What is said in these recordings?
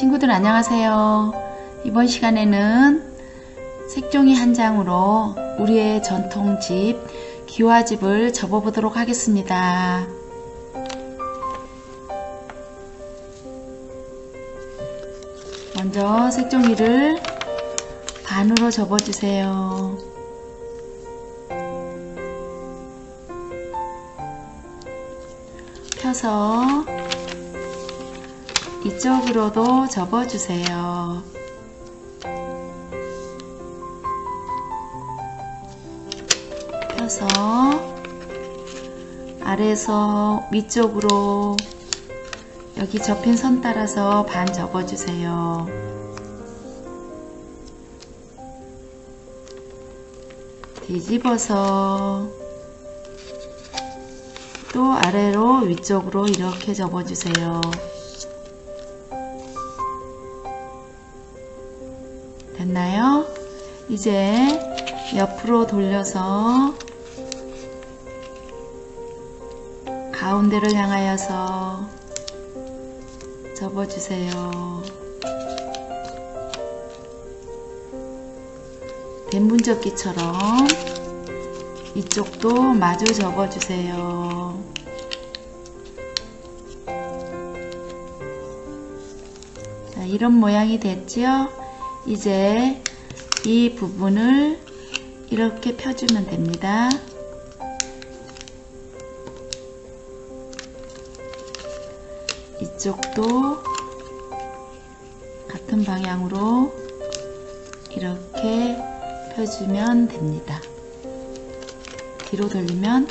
친구들 안녕하세요. 이번 시간에는 색종이 한 장으로 우리의 전통집 기와집을 접어보도록 하겠습니다. 먼저 색종이를 반으로 접어주세요. 펴서 이쪽으로도 접어주세요. 펴서 아래에서 위쪽으로 여기 접힌 선 따라서 반 접어주세요. 뒤집어서 또 아래로 위쪽으로 이렇게 접어주세요. 됐나요? 이제 옆으로 돌려서 가운데를 향하여서 접어주세요. 대문접기처럼 이쪽도 마주 접어주세요. 자, 이런 모양이 됐죠? 이제 이 부분을 이렇게 펴주면 됩니다. 이쪽도 같은 방향으로 이렇게 펴주면 됩니다. 뒤로 돌리면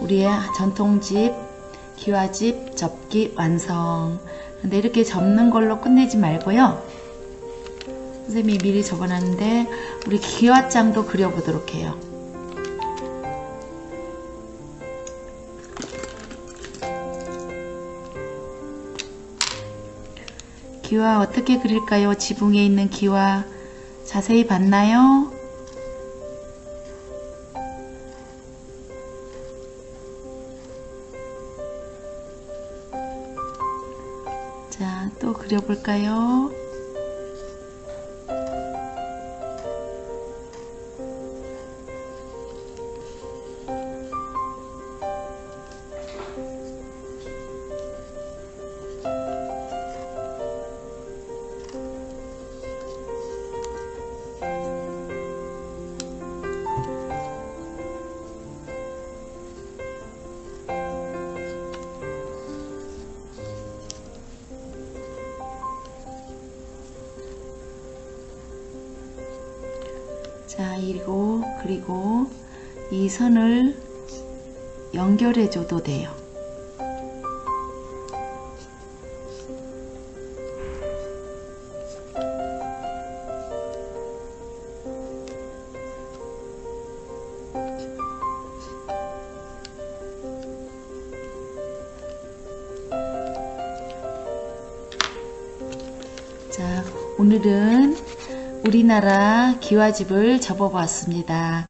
우리의 전통집 기와집 접기 완성. 근데 이렇게 접는 걸로 끝내지 말고요. 선생님이 미리 적어놨는데 우리 기와장도 그려보도록 해요. 기와 어떻게 그릴까요? 지붕에 있는 기와 자세히 봤나요? 자, 또 그려볼까요? 자, 그리고, 그리고 이 선을 연결해 줘도 돼요. 자, 오늘은 우리나라 기와집을 접어보았습니다.